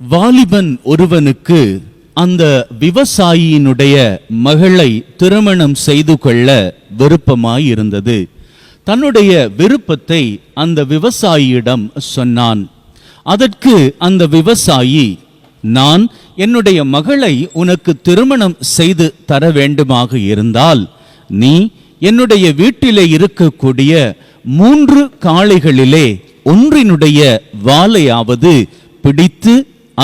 வாலிபன் ஒருவனுக்கு அந்த விவசாயியினுடைய மகளை திருமணம் செய்து கொள்ள விருப்பமாயிருந்தது. தன்னுடைய விருப்பத்தை அந்த விவசாயியிடம் சொன்னான். அதற்கு அந்த விவசாயி நான் என்னுடைய மகளை உனக்கு திருமணம் செய்து தர வேண்டுமாக இருந்தால் நீ என்னுடைய வீட்டிலே இருக்கக்கூடிய மூன்று காளைகளிலே ஒன்றினுடைய வாளையாவது பிடித்து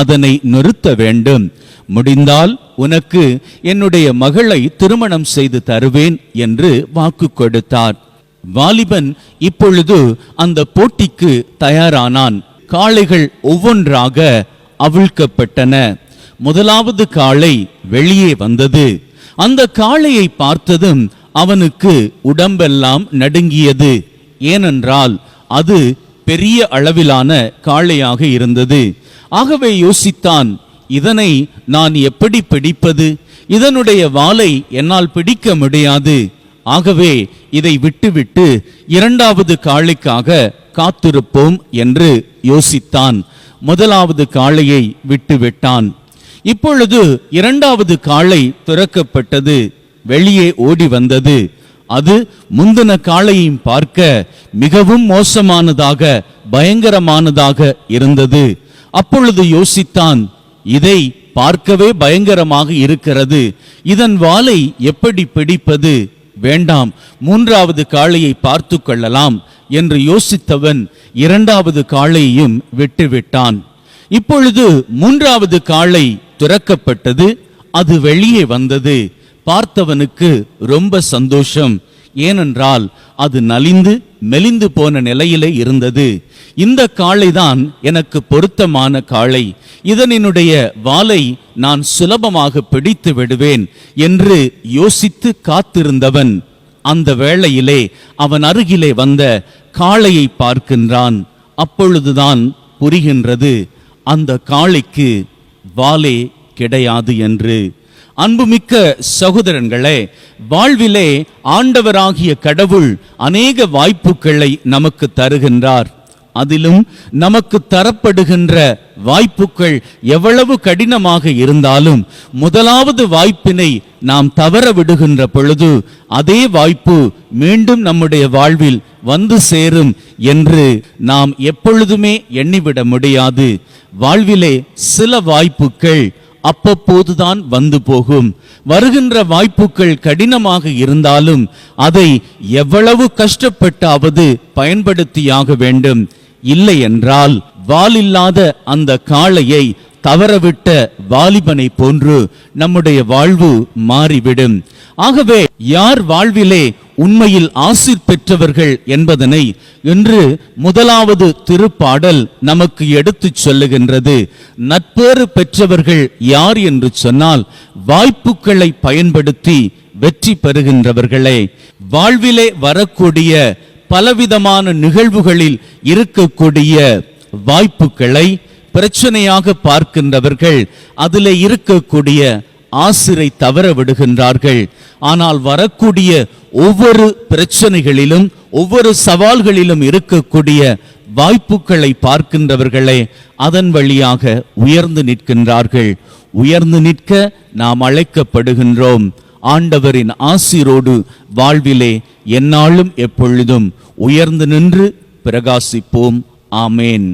அதனை நிறுத்த வேண்டும். முடிந்தால் உனக்கு என்னுடைய மகளை திருமணம் செய்து தருவேன் என்று வாக்கு கொடுத்தார். வாலிபன் இப்பொழுது அந்த போட்டிக்கு தயாரானான். காளைகள் ஒவ்வொன்றாக அவிழ்க்கப்பட்டன. முதலாவது காளை வெளியே வந்தது. அந்த காளையை பார்த்ததும் அவனுக்கு உடம்பெல்லாம் நடுங்கியது. ஏனென்றால் அது பெரிய அளவிலான காளையாக இருந்தது. ஆகவே யோசித்தான் இதனை நான் எப்படி பிடிப்பது? இதனுடைய வாளை என்னால் பிடிக்க முடியாது. ஆகவே இதை விட்டுவிட்டு இரண்டாவது காளைக்காக காத்திருப்போம் என்று யோசித்தான். முதலாவது காளையை விட்டுவிட்டான். இப்பொழுது இரண்டாவது காளை திறக்கப்பட்டது. வெளியே ஓடி வந்தது. அது முந்தின காளையும் பார்க்க மிகவும் மோசமானதாக பயங்கரமானதாக இருந்தது. அப்பொழுது யோசித்தான் இதை பார்க்கவே பயங்கரமாக இருக்கிறது. இதன் வாளை எப்படி பிடிப்பது? வேண்டாம் மூன்றாவது காளையை பார்த்து கொள்ளலாம் என்று யோசித்தவன் இரண்டாவது காளையையும் விட்டுவிட்டான். இப்பொழுது மூன்றாவது காளை துறக்கப்பட்டது அது வெளியே வந்தது. பார்த்தவனுக்கு ரொம்ப சந்தோஷம். ஏனென்றால் அது நலிந்து மெலிந்து போன நிலையிலே இருந்தது. இந்த காளைதான் எனக்கு பொருத்தமான காளை. இதனினுடைய வாளை நான் சுலபமாக பிடித்து விடுவேன் என்று யோசித்து காத்திருந்தவன். அந்த வேளையிலே அவன் அருகிலே வந்த காளையை பார்க்கின்றான். அப்பொழுதுதான் புரிகின்றது அந்த காளைக்கு வாலே கிடையாது என்று. அன்புமிக்க சகோதரன்களே வாழ்விலே ஆண்டவராகிய கடவுள் அநேக வாய்ப்புகளை நமக்கு தருகின்றார். அதிலும் நமக்கு தரப்படுகின்ற வாய்ப்புகள் எவ்வளவு கடினமாக இருந்தாலும் முதலாவது வாய்ப்பினை நாம் தவற விடுகின்ற பொழுது அதே வாய்ப்பு மீண்டும் நம்முடைய வாழ்வில் வந்து சேரும் என்று நாம் எப்பொழுதுமே எண்ணிவிட முடியாது. வாழ்விலே சில வாய்ப்புகள் அப்பப்போதுதான் வந்து போகும். வருகின்ற வாய்ப்புகள் கடினமாக இருந்தாலும் அதை எவ்வளவு கஷ்டப்பட்டாவது பயன்படுத்தியாக வேண்டும். இல்லை என்றால் வாலில்லாத அந்த காளையை தவறவிட்ட வாலிபனை போன்று நம்முடைய வாழ்வு மாறிவிடும். ஆகவே யார் வாழ்விலே உண்மையில் ஆசிர் பெற்றவர்கள் என்பதனை இன்று முதலாவது திருப்பாடல் நமக்கு எடுத்துச் சொல்லுகின்றது. நட்பேறு பெற்றவர்கள் யார் என்று சொன்னால் வாய்ப்புகளை பயன்படுத்தி வெற்றி பெறுகின்றவர்களே. வாழ்விலே வரக்கூடிய பலவிதமான நிகழ்வுகளில் இருக்கக்கூடிய வாய்ப்புகளை பிரச்சனையாக பார்க்கின்றவர்கள் அதிலே இருக்கக்கூடிய ஆசிரை தவற விடுகின்றார்கள். ஆனால் வரக்கூடிய ஒவ்வொரு பிரச்சனைகளிலும் ஒவ்வொரு சவால்களிலும் இருக்கக்கூடிய வாய்ப்புகளை பார்க்கின்றவர்களே அதன் வழியாக உயர்ந்து நிற்கின்றார்கள். உயர்ந்து நிற்க நாம் அழைக்கப்படுகின்றோம். ஆண்டவரின் ஆசிரோடு வாழ்விலே எந்நாளும் எப்பொழுதும் உயர்ந்து நின்று பிரகாசிப்போம். ஆமேன்.